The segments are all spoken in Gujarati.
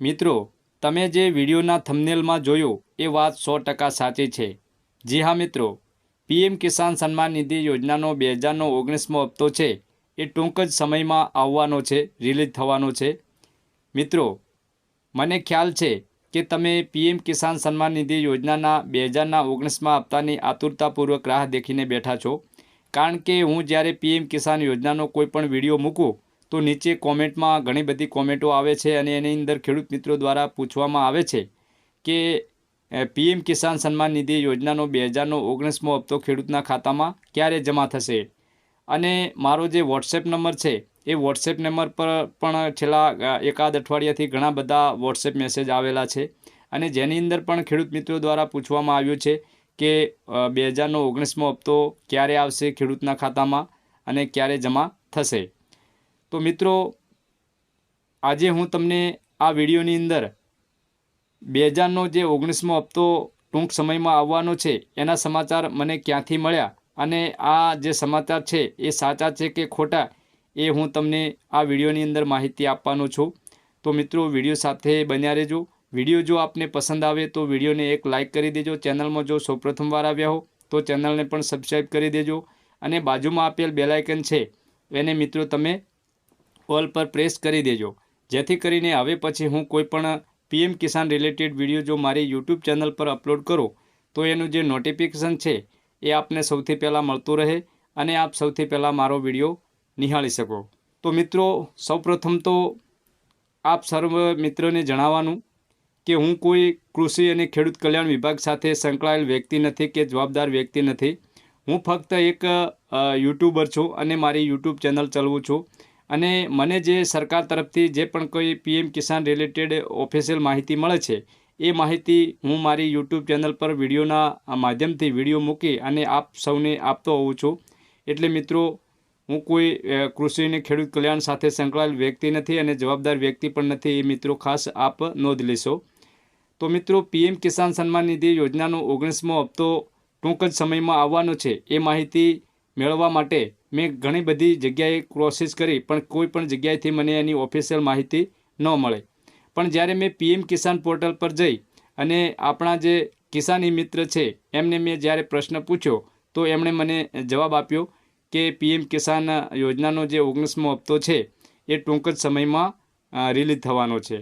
મિત્રો, તમે જે વિડીયોના થમનેલમાં જોયું, એ વાત સો ટકા સાચી છે. જી હા, મિત્રો. પીએમ કિસાન સન્માન નિધિ યોજનાનો બે હજારનો ઓગણીસમો હપ્તો છે. એ ટૂંક જ સમયમાં આવવાનો છે, રિલીઝ થવાનો છે. મિત્રો, મને ખ્યાલ છે કે તમે પીએમ કિસાન સન્માન નિધિ યોજનાના બે હજારના ઓગણીસમાં હપ્તાની આતુરતાપૂર્વક રાહ દેખીને બેઠા છો. કારણ કે હું જ્યારે પીએમ કિસાન યોજનાનો કોઈ પણ વીડિયો મૂકું તો નીચે કોમેન્ટમાં ઘણી બધી કોમેન્ટો આવે છે અને એની અંદર ખેડૂત મિત્રો દ્વારા પૂછવામાં આવે છે કે પીએમ કિસાન સન્માન નિધિ યોજનાનો બે હજારનો ઓગણીસમો હપ્તો ખેડૂતના ખાતામાં ક્યારે જમા થશે? અને મારો જે વોટ્સએપ નંબર છે, એ વોટ્સએપ નંબર પર પણ છેલ્લા એકાદ અઠવાડિયાથી ઘણા બધા વોટ્સએપ મેસેજ આવેલા છે. અને જેની અંદર પણ ખેડૂત મિત્રો દ્વારા પૂછવામાં આવ્યું છે કે બે હજારનો ઓગણીસમો હપ્તો ક્યારે આવશે ખેડૂતના ખાતામાં અને ક્યારે જમા થશે? તો મિત્રો, આજે હું તમને આ વિડીયોની અંદર બે હજારનો જે ઓગણીસમો હપ્તો ટૂંક સમયમાં આવવાનો છે, એના સમાચાર મને ક્યાંથી મળ્યા અને આ જે સમાચાર છે, એ સાચા છે કે ખોટા, એ હું તમને આ વિડીયોની અંદર માહિતી આપવાનો છું. તો મિત્રો, વીડિયો સાથે બન્યા રહેજો. વીડિયો જો આપને પસંદ આવે તો વિડીયોને એક લાઇક કરી દેજો. ચેનલમાં જો સૌપ્રથમવાર આવ્યા હો, તો ચેનલને પણ સબસ્ક્રાઈબ કરી દેજો. અને બાજુમાં આપેલ બેલાઇકન છે, એને મિત્રો તમે ઓલ પર પ્રેસ કરી દેજો. જેથી કરીને હવે પછી હું કોઈપણ પીએમ કિસાન રિલેટેડ વીડિયો જો મારી યુટ્યુબ ચેનલ પર અપલોડ કરું, તો એનું જે નોટિફિકેશન છે, એ આપને સૌથી પહેલાં મળતું રહે અને આપ સૌથી પહેલાં મારો વીડિયો નિહાળી શકો. તો મિત્રો, સૌપ્રથમ તો આપ સર્વ મિત્રોને જણાવવાનું કે હું કોઈ કૃષિ અને ખેડૂત કલ્યાણ વિભાગ સાથે સંકળાયેલ વ્યક્તિ નથી કે જવાબદાર વ્યક્તિ નથી. હું ફક્ત એક યુટ્યુબર છું અને મારી યુટ્યુબ ચેનલ ચલાવું છું. અને મને જે સરકાર તરફથી જે પણ કોઈ પીએમ કિસાન રિલેટેડ ઓફિશિયલ માહિતી મળે છે, એ માહિતી હું મારી યુટ્યુબ ચેનલ પર વિડીયોના માધ્યમથી વીડિયો મૂકી અને આપ સૌને આપતો હોઉં છું. એટલે મિત્રો, હું કોઈ કૃષિ અને ખેડૂત કલ્યાણ સાથે સંકળાયેલ વ્યક્તિ નથી અને જવાબદાર વ્યક્તિ પણ નથી, એ મિત્રો ખાસ આપ નોંધ લેશો. તો મિત્રો, પીએમ કિસાન સન્માન નિધિ યોજનાનો ઓગણીસમો હપ્તો ટૂંક જ સમયમાં આવવાનો છે. એ માહિતી મેળવવા માટે મેં ઘણી બધી જગ્યાએ કોશિશ કરી, પણ કોઈ પણ જગ્યાએથી મને એની ઓફિશિયલ માહિતી ન મળે. પણ જ્યારે મેં પીએમ કિસાન પોર્ટલ પર જઈ અને આપણા જે કિસાની મિત્ર છે, એમને મેં જ્યારે પ્રશ્ન પૂછ્યો, તો એમણે મને જવાબ આપ્યો કે પીએમ કિસાન યોજનાનો જે ઓગણીસમો હપ્તો છે, એ ટૂંક જ સમયમાં રિલીઝ થવાનો છે.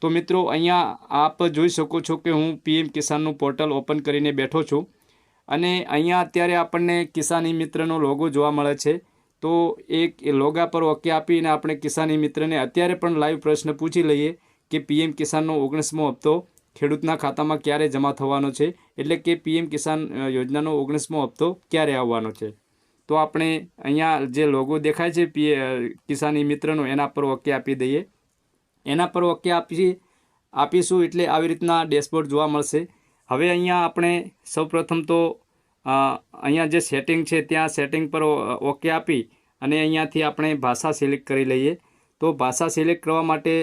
તો મિત્રો, અહીંયા આપ જોઈ શકો છો કે હું પીએમ કિસાનનું પોર્ટલ ઓપન કરીને બેઠો છું. અને અહીંયા અત્યારે આપણને કિસાની મિત્રનો લોગો જોવા મળે છે. તો એક લોગા પર ઓકે આપીને આપણે કિસાની મિત્રને અત્યારે પણ લાઈવ પ્રશ્ન પૂછી લઈએ કે પીએમ કિસાનનો ઓગણીસમો હપ્તો ખેડૂતના ખાતામાં ક્યારે જમા થવાનો છે? એટલે કે પીએમ કિસાન યોજનાનો ઓગણીસમો હપ્તો ક્યારે આવવાનો છે? તો આપણે અહીંયા જે લોગો દેખાય છે પી કિસાની મિત્રનો, એના પર ઓકે આપી દઈએ. એના પર ઓકે આપી, આપીશું એટલે આવી રીતના ડેશબોર્ડ જોવા મળશે. હવે અહીંયા આપણે સૌપ્રથમ તો અહીંયા જે સેટિંગ છે ત્યાં સેટિંગ પર ઓકે આપી અને અહીંયાથી આપણે ભાષા સિલેક્ટ કરી લઈએ. તો ભાષા સિલેક્ટ કરવા માટે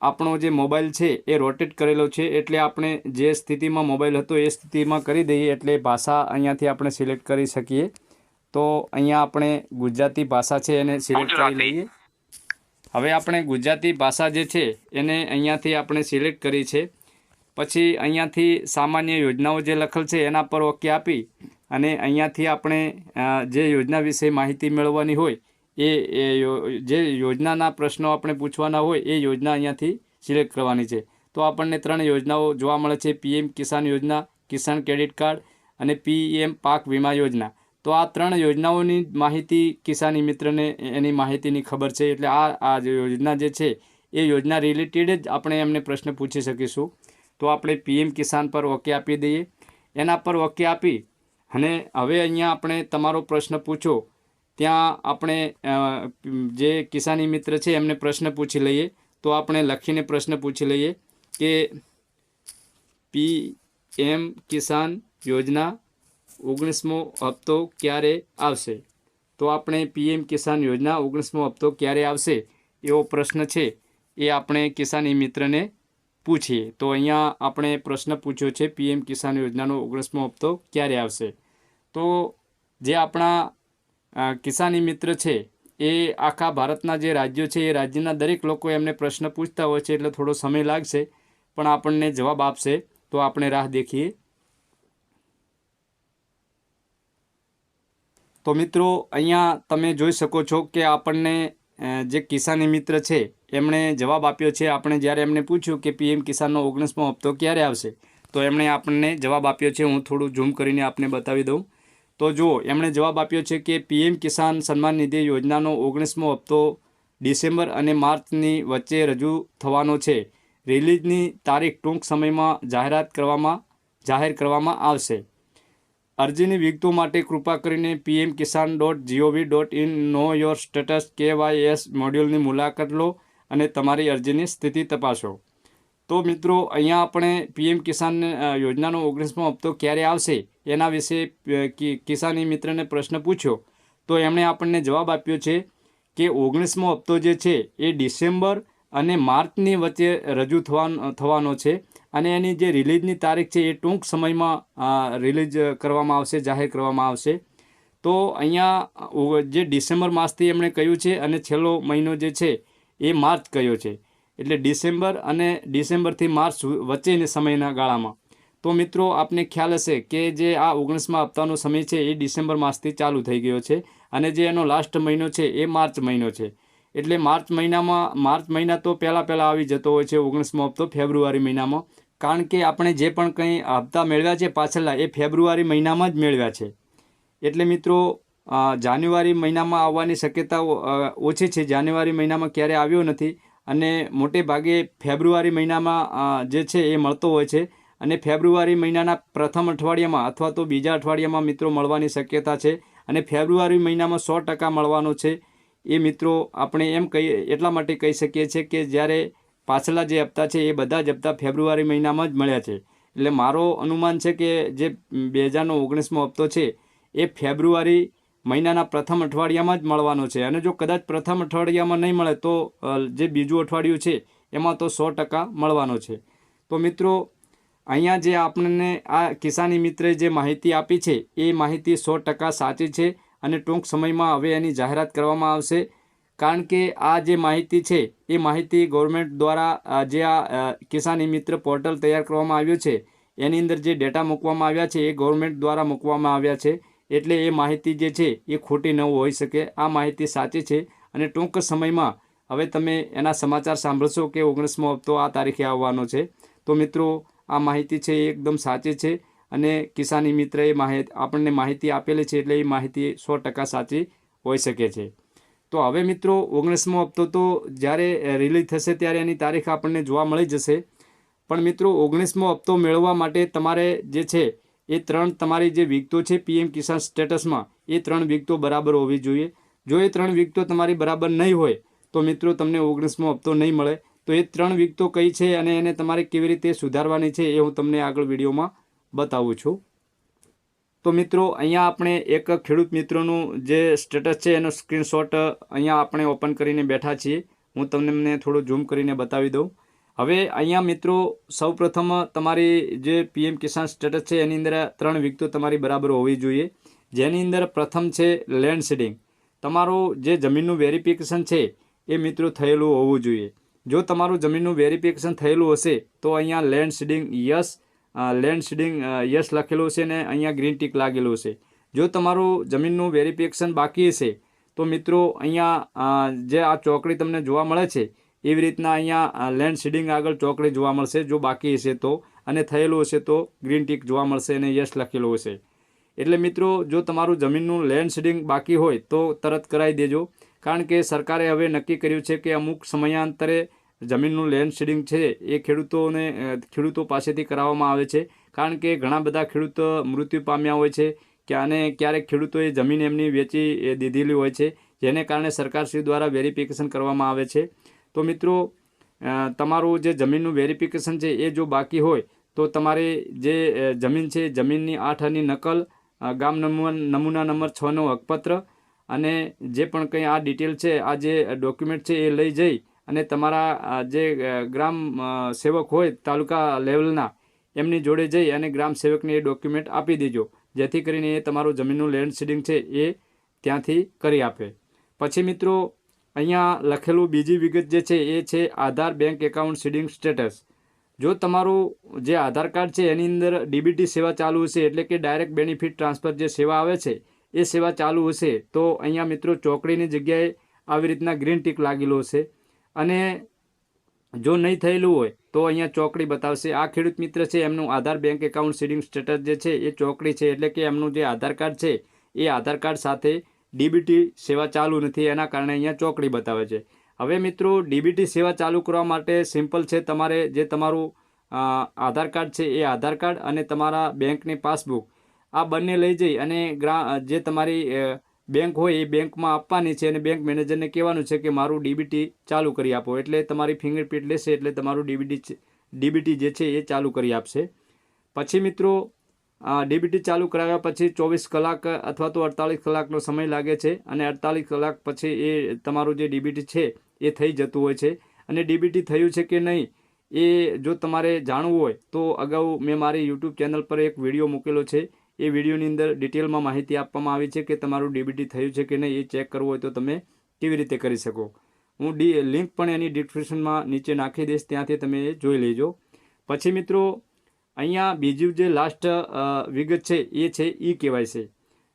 આપણો જે મોબાઈલ છે એ રોટેટ કરેલો છે. એટલે આપણે જે સ્થિતિમાં મોબાઈલ હતો એ સ્થિતિમાં કરી દઈએ એટલે ભાષા અહીંયાથી આપણે સિલેક્ટ કરી શકીએ. તો અહીંયા આપણે ગુજરાતી ભાષા છે એને સિલેક્ટ કરી લઈએ. હવે આપણે ગુજરાતી ભાષા જે છે એને અહીંયાથી આપણે સિલેક્ટ કરી છે. પછી અહીંયાથી સામાન્ય યોજનાઓ જે લખેલ છે એના પર ઓકે આપી અને અહીંયાથી આપણે જે યોજના વિશે માહિતી મેળવવાની હોય, એ જે યોજનાના પ્રશ્નો આપણે પૂછવાના હોય, એ યોજના અહીંયાથી સિલેક્ટ કરવાની છે. તો આપણને ત્રણ યોજનાઓ જોવા મળે છે. પીએમ કિસાન યોજના, કિસાન ક્રેડિટ કાર્ડ અને પીએમ પાક વીમા યોજના. તો આ ત્રણ યોજનાઓની માહિતી કિસાની મિત્રને એની માહિતીની ખબર છે. એટલે આ આ યોજના જે છે, એ યોજના રિલેટેડ જ આપણે એમને પ્રશ્ન પૂછી શકીશું. તો આપણે પીએમ કિસાન પર ઓકે આપી દઈએ. એના પર ઓકે આપી અને હવે અહીંયા આપણે તમારો પ્રશ્ન પૂછો. ત્યાં આપણે જે કિસાની મિત્ર છે એમને પ્રશ્ન પૂછી લઈએ. તો આપણે લખીને પ્રશ્ન પૂછી લઈએ કે પી એમ કિસાન યોજના ઓગણીસમો હપ્તો ક્યારે આવશે? તો આપણે પીએમ કિસાન યોજના ઓગણીસમો હપ્તો ક્યારે આવશે? એવો પ્રશ્ન છે. એ આપણે કિસાની મિત્રને પૂછીએ તો અહીંયા આપણે પ્રશ્ન પૂછ્યો છે, પીએમ કિસાન યોજનાનો ઓગણીસમો હપ્તો ક્યારે આવશે? તો જે આપણા કિસાની મિત્ર છે, એ આખા ભારતના જે રાજ્યો છે, એ રાજ્યના દરેક લોકો એમને પ્રશ્ન પૂછતા હોય છે, એટલે થોડો સમય લાગશે, પણ આપણને જવાબ આપશે. તો આપણે રાહ દેખીએ. તો મિત્રો, અહીંયા તમે જોઈ શકો છો કે આપણને જે કિસાની મિત્ર છે, એમણે જવાબ આપ્યો છે, આપણે જ્યારે એમને પૂછ્યું કે પીએમ કિસાનનો ઓગણીસમો હપ્તો ક્યારે આવશે, તો એમણે આપણને જવાબ આપ્યો છે, હું થોડું ઝૂમ કરીને આપને બતાવી દઉં. તો જુઓ, એમણે જવાબ આપ્યો છે કે પીએમ કિસાન સન્માન નિધિ યોજનાનો ઓગણીસમો હપ્તો ડિસેમ્બર અને માર્ચની વચ્ચે રજૂ થવાનો છે. રિલીઝની તારીખ ટૂંક સમયમાં જાહેરાત કરવામાં, જાહેર કરવામાં આવશે. અરજીની વિગતો માટે કૃપા કરીને PM Kisan dot GOV dot in, know your status, KYS મોડ્યુલની મુલાકાત લો અને તમારી અરજીની સ્થિતિ તપાસો. તો મિત્રો, અહીંયા આપણે પીએમ કિસાન યોજનાનો ઓગણીસમો હપ્તો ક્યારે આવશે? એના વિશે કિસાની મિત્રને પ્રશ્ન પૂછ્યો. તો એમણે આપણને જવાબ આપ્યો છે કે ઓગણીસમો હપ્તો જે છે એ ડિસેમ્બર અને માર્ચની વચ્ચે રજૂ થવાનો છે. અને એની જે રિલીઝની તારીખ છે એ ટૂંક સમયમાં રિલીઝ કરવામાં આવશે, જાહેર કરવામાં આવશે. તો અહીંયા જે ડિસેમ્બર માસથી એમણે કહ્યું છે અને છેલ્લો મહિનો જે છે એ માર્ચ કયો છે. એટલે ડિસેમ્બર અને ડિસેમ્બરથી માર્ચ વચ્ચેની સમયના ગાળામાં. તો મિત્રો, આપને ખ્યાલ હશે કે જે આ ઓગણીસમા હપ્તાનો સમય છે એ ડિસેમ્બર માસથી ચાલુ થઈ ગયો છે અને જે એનો લાસ્ટ મહિનો છે એ માર્ચ મહિનો છે. એટલે માર્ચ મહિનામાં, માર્ચ મહિના તો પહેલાં પહેલાં આવી જતો હોય છે ઓગણીસમો હપ્તો, ફેબ્રુઆરી મહિનામાં. કારણ કે આપણે જે પણ કંઈ હપ્તા મેળવ્યા છે પાછળના, એ ફેબ્રુઆરી મહિનામાં જ મેળવ્યા છે. એટલે મિત્રો જાન્યુઆરી મહિનામાં આવવાની શક્યતાઓ ઓછી છે. જાન્યુઆરી મહિનામાં ક્યારે આવ્યો નથી અને મોટે ભાગે ફેબ્રુઆરી મહિનામાં જે છે એ મળતો હોય છે અને ફેબ્રુઆરી મહિનાના પ્રથમ અઠવાડિયામાં અથવા તો બીજા અઠવાડિયામાં મિત્રો મળવાની શક્યતા છે અને ફેબ્રુઆરી મહિનામાં સો ટકા મળવાનો છે. એ મિત્રો, આપણે એમ કહી એટલા માટે કહી શકીએ છીએ કે જ્યારે પાછલા જે હપ્તા છે એ બધા જ હપ્તા ફેબ્રુઆરી મહિનામાં જ મળ્યા છે. એટલે મારો અનુમાન છે કે જે બે હજારનો ઓગણીસમો હપ્તો છે, એ ફેબ્રુઆરી મહિનાના પ્રથમ અઠવાડિયામાં જ મળવાનો છે. અને જો કદાચ પ્રથમ અઠવાડિયામાં નહીં મળે તો જે બીજું અઠવાડિયું છે, એમાં તો સો ટકા મળવાનો છે. તો મિત્રો, અહીંયા જે આપણને આ કિસાની મિત્રે જે માહિતી આપી છે, એ માહિતી સો ટકા સાચી છે અને ટૂંક સમયમાં હવે એની જાહેરાત કરવામાં આવશે. કારણ કે આ જે માહિતી છે, એ માહિતી ગવર્મેન્ટ દ્વારા જે આ કિસાન મિત્ર પોર્ટલ તૈયાર કરવામાં આવ્યું છે, એની અંદર જે ડેટા મૂકવામાં આવ્યા છે, એ ગવર્મેન્ટ દ્વારા મૂકવામાં આવ્યા છે, એટલે એ માહિતી જે છે, એ ખોટી ન હોઈ શકે. આ માહિતી સાચી છે અને ટૂંક સમયમાં હવે તમે એના સમાચાર સાંભળશો કે ઓગણીસમો હપ્તો આ તારીખે આવવાનો છે. તો મિત્રો, આ માહિતી છે એ એકદમ સાચી છે અને કિસાની મિત્રએ માહિતી આપણને માહિતી આપેલી છે એટલે એ માહિતી સો ટકા સાચી હોઈ શકે છે. તો હવે મિત્રો, ઓગણીસમો હપ્તો તો જ્યારે રિલીઝ થશે ત્યારે એની તારીખ આપણને જોવા મળી જશે. પણ મિત્રો, ઓગણીસમો હપ્તો મેળવવા માટે તમારે જે છે, એ ત્રણ તમારી જે વિગતો છે પીએમ કિસાન સ્ટેટસમાં, એ ત્રણ વિગતો બરાબર હોવી જોઈએ. જો એ ત્રણ વિગતો તમારી બરાબર નહીં હોય, તો મિત્રો તમને ઓગણીસમો હપ્તો નહીં મળે. તો એ ત્રણ વિગતો કઈ છે અને એને તમારે કેવી રીતે સુધારવાની છે એ હું તમને આગળ વિડીયોમાં બતાવું છું. તો મિત્રો, અહીંયા આપણે એક ખેડૂત મિત્રોનું જે સ્ટેટસ છે, એનો સ્ક્રીનશોટ અહીંયા આપણે ઓપન કરીને બેઠા છીએ. હું તમને મને થોડું ઝૂમ કરીને બતાવી દઉં. હવે અહીંયા મિત્રો, સૌપ્રથમ તમારી જે પીએમ કિસાન સ્ટેટસ છે, એની અંદર ત્રણ વિગતો તમારી બરાબર હોવી જોઈએ. જેની અંદર પ્રથમ છે લેન્ડ સીડિંગ તમારું જે જમીનનું વેરિફિકેશન છે, એ મિત્રો થયેલું હોવું જોઈએ. જો તમારું જમીનનું વેરિફિકેશન થયેલું હશે, તો અહીંયા land seeding yes land seeding yes લખેલું છે ને અહીંયા ગ્રીન ટીક લાગેલું છે. જો તમારું જમીનનું વેરિફિકેશન બાકી હશે તો મિત્રો અહીંયા જે આ ચોકડી તમને જોવા મળે છે, એવી રીતના અહીંયા લેન્ડ સીડિંગ આગળ ચોકડી જોવા મળશે, જો બાકી હશે તો. અને થયેલું હશે તો ગ્રીન ટીક જોવા મળશે અને યસ લખેલું હશે એટલે મિત્રો, જો તમારું જમીનનું લેન્ડ સીડિંગ બાકી હોય તો તરત કરાવી દેજો. કારણ કે સરકારે હવે નક્કી કર્યું છે કે અમુક સમયાંતરે જમીનનું લેન્ડ શેડિંગ છે એ ખેડૂતોને ખેડૂતો પાસેથી કરાવવામાં આવે છે. કારણ કે ઘણા બધા ખેડૂતો મૃત્યુ પામ્યા હોય છે કે અને ક્યારેક ખેડૂતોએ જમીન એમની વેચી દીધેલી હોય છે, જેને કારણે સરકારશ્રી દ્વારા વેરિફિકેશન કરવામાં આવે છે. તો મિત્રો તમારું જે જમીનનું વેરિફિકેશન છે એ જો બાકી હોય, તો તમારે જે જમીન છે, જમીનની આઠ આની નકલ ગામ નમૂના નમૂના નંબર છનો હકપત્ર અને જે પણ કંઈ આ ડિટેલ છે, આ જે ડોક્યુમેન્ટ છે એ લઈ જઈ અને તમારા જે ગ્રામ સેવક હોય તાલુકા લેવલના, એમની જોડે જઈ અને ગ્રામ સેવકને એ ડોક્યુમેન્ટ આપી દેજો. જેથી કરીને એ તમારું જમીનનું લેન્ડ સીડિંગ છે એ ત્યાંથી કરી આપે. પછી મિત્રો, અહીંયા લખેલું બીજી વિગત જે છે એ છે Aadhaar bank account seeding status જો તમારું જે આધાર કાર્ડ છે એની અંદર ડીબીટી સેવા ચાલુ હશે એટલે કે ડાયરેક્ટ બેનિફિટ ટ્રાન્સફર જે સેવા આવે છે, એ સેવા ચાલુ હશે, તો અહીંયા મિત્રો ચોકડીની જગ્યાએ આવી રીતના ગ્રીન ટીક લાગેલો હશે. અને જો નહીં થયેલું હોય, તો અહીંયા ચોકડી બતાવશે. આ ખેડૂત મિત્ર છે, એમનું Aadhaar bank account seeding status જે છે, એ ચોકડી છે, એટલે કે એમનું જે આધાર કાર્ડ છે, એ આધાર કાર્ડ સાથે ડીબીટી સેવા ચાલુ નથી, એના કારણે અહીંયા ચોકડી બતાવે છે. હવે મિત્રો, ડીબીટી સેવા ચાલુ કરવા માટે સિમ્પલ છે, તમારે જે તમારું આધાર કાર્ડ છે, એ આધાર કાર્ડ અને તમારા બેંકની પાસબુક આ બંને લઈ જઈ અને જે તમારી બેંક હોય એ બેંકમાં આપવાની છે અને બેંક મેનેજરને કહેવાનું છે કે મારું ડીબીટી ચાલુ કરી આપો. એટલે તમારી ફિંગરપ્રિન્ટ લેશે એટલે તમારું ડીબીટી ડીબીટી જે છે એ ચાલુ કરી આપશે. પછી મિત્રો ડીબીટી ચાલુ કરાવ્યા પછી ચોવીસ કલાક અથવા તો અડતાલીસ કલાકનો સમય લાગે છે અને અડતાલીસ કલાક પછી એ તમારું જે ડીબીટી છે એ થઈ જતું હોય છે. અને ડીબીટી થયું છે કે નહીં એ જો તમારે જાણવું હોય તો અગાઉ મેં મારી યુટ્યુબ ચેનલ પર એક વીડિયો મૂકેલો છે. એ વિડીયોની અંદર ડિટેલમાં માહિતી આપવામાં આવી છે કે તમારું ડીબીટી થયું છે કે નહીં એ ચેક કરવું હોય તો તમે કેવી રીતે કરી શકો. હું ડી લિંક પણ એની ડિસ્ક્રિપ્શનમાં નીચે નાખી દઈશ, ત્યાંથી તમે એ જોઈ લેજો. પછી મિત્રો, અહીંયા બીજું જે લાસ્ટ વિગત છે એ છે ઈ કેવાયસી.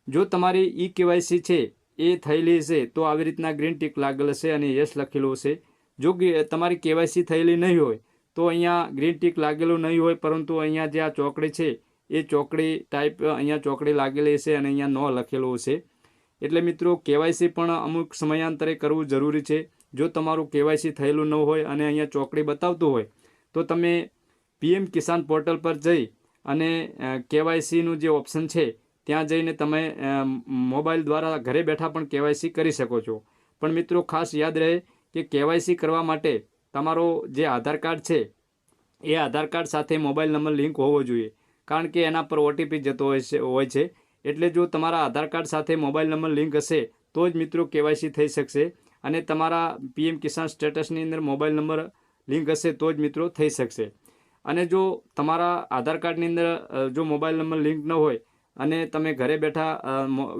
જો તમારી ઈ કેવાયસી છે એ થયેલી હશે તો આવી રીતના ગ્રીન ટીક લાગેલ હશે અને યસ લખેલું હશે. જો તમારી કેવાયસી થયેલી નહીં હોય તો અહીંયા ગ્રીન ટીક લાગેલું નહીં હોય, પરંતુ અહીંયા જે આ ચોકડી છે એ ચોકડી ટાઈપ અહીંયા ચોકડી લાગેલી હશે અને અહીંયા નો લખેલું હશે એટલે મિત્રો, કેવાયસી પણ અમુક સમયાંતરે કરવું જરૂરી છે. જો તમારું કેવાયસી થયેલું ન હોય અને અહીંયા ચોકડી બતાવતું હોય, તો તમે પીએમ કિસાન પોર્ટલ પર જઈ અને કેવાયસીનું જે ઓપ્શન છે, ત્યાં જઈને તમે મોબાઈલ દ્વારા ઘરે બેઠા પણ કેવાયસી કરી શકો છો. પણ મિત્રો, ખાસ યાદ રહે કે કેવાયસી કરવા માટે તમારો જે આધાર કાર્ડ છે, એ આધાર કાર્ડ સાથે મોબાઈલ નંબર લિંક હોવો જોઈએ. કારણ કે એના પર ઓટીપી જતો હોય છે હોય છે. એટલે જો તમારા આધાર કાર્ડ સાથે મોબાઈલ નંબર લિંક હશે, તો જ મિત્રો કેવાયસી થઈ શકશે. અને તમારા પીએમ કિસાન સ્ટેટસની અંદર મોબાઈલ નંબર લિંક હશે, તો જ મિત્રો થઈ શકશે. અને જો તમારા આધાર કાર્ડની અંદર જો મોબાઈલ નંબર લિંક ન હોય અને તમે ઘરે બેઠા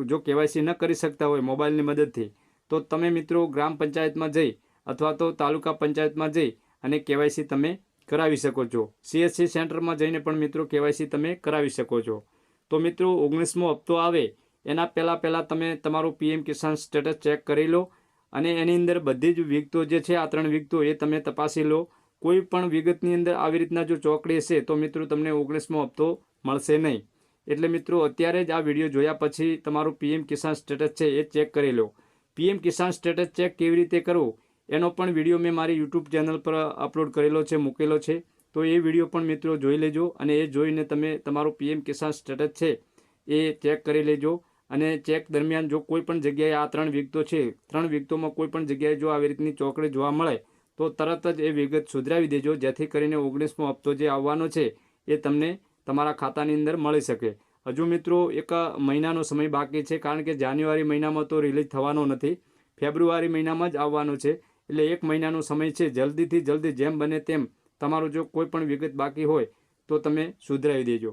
જો કેવાયસી ન કરી શકતા હોય મોબાઈલની મદદથી, તો તમે મિત્રો ગ્રામ પંચાયતમાં જઈ અથવા તો તાલુકા પંચાયતમાં જઈ અને કેવાયસી તમે કરાવી શકો છો. સીએસસી સેન્ટરમાં જઈને પણ મિત્રો કેવાયસી તમે કરાવી શકો છો. તો મિત્રો, ઓગણીસમો હપ્તો આવે, એના પહેલાં પહેલાં તમે તમારું પીએમ કિસાન સ્ટેટસ ચેક કરી લો અને એની અંદર બધી જ વિગતો જે છે, આ ત્રણ વિગતો એ તમે તપાસી લો. કોઈ પણ વિગતની અંદર આવી રીતના જો ચોકડી હશે, તો મિત્રો તમને ઓગણીસમો હપ્તો મળશે નહીં. એટલે મિત્રો, અત્યારે જ આ વીડિયો જોયા પછી તમારું પીએમ કિસાન સ્ટેટસ છે એ ચેક કરી લો. પીએમ કિસાન સ્ટેટસ ચેક કેવી રીતે કરવું? એનો પણ વીડિયો મેં મારી યુટ્યુબ ચેનલ પર અપલોડ કરેલો છે, મૂકેલો છે. તો એ વીડિયો પણ મિત્રો જોઈ લેજો અને એ જોઈને તમે તમારું પીએમ કિસાન સ્ટેટસ છે એ ચેક કરી લેજો. અને ચેક દરમિયાન જો કોઈ પણ જગ્યાએ આ ત્રણ વિગતો છે, ત્રણ વિગતોમાં કોઈ પણ જગ્યાએ જો આવી રીતની ચોકડી જોવા મળે, તો તરત જ એ વિગત સુધરાવી દેજો, જેથી કરીને ઓગણીસમો હપ્તો જે આવવાનો છે એ તમને તમારા ખાતાની અંદર મળી શકે. હજુ મિત્રો એક મહિનાનો સમય બાકી છે, કારણ કે જાન્યુઆરી મહિનામાં તો રિલીઝ થવાનો નથી, ફેબ્રુઆરી મહિનામાં જ આવવાનો છે. એટલે એક મહિનાનો સમય છે, જલ્દીથી જલ્દી જેમ બને તેમ તમારું જો કોઈ પણ વિગત બાકી હોય તો તમે સુધરાવી દેજો.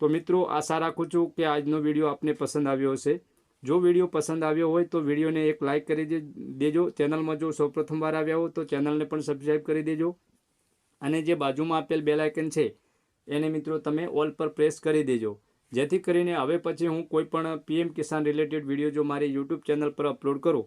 તો મિત્રો, આશા રાખું છું કે આજનો વીડિયો આપને પસંદ આવ્યો હશે. જો વીડિયો પસંદ આવ્યો હોય તો વિડીયોને એક લાઇક કરી દેજો. ચેનલમાં જો સૌ પ્રથમવાર આવ્યા હો તો ચેનલને પણ સબસ્ક્રાઈબ કરી દેજો. અને જે બાજુમાં આપેલ બે લાયકન છે, એને મિત્રો તમે ઓલ પર પ્રેસ કરી દેજો. જેથી કરીને હવે પછી હું કોઈ પણ પીએમ કિસાન રિલેટેડ વીડિયો જો મારી યુટ્યુબ ચેનલ પર અપલોડ કરું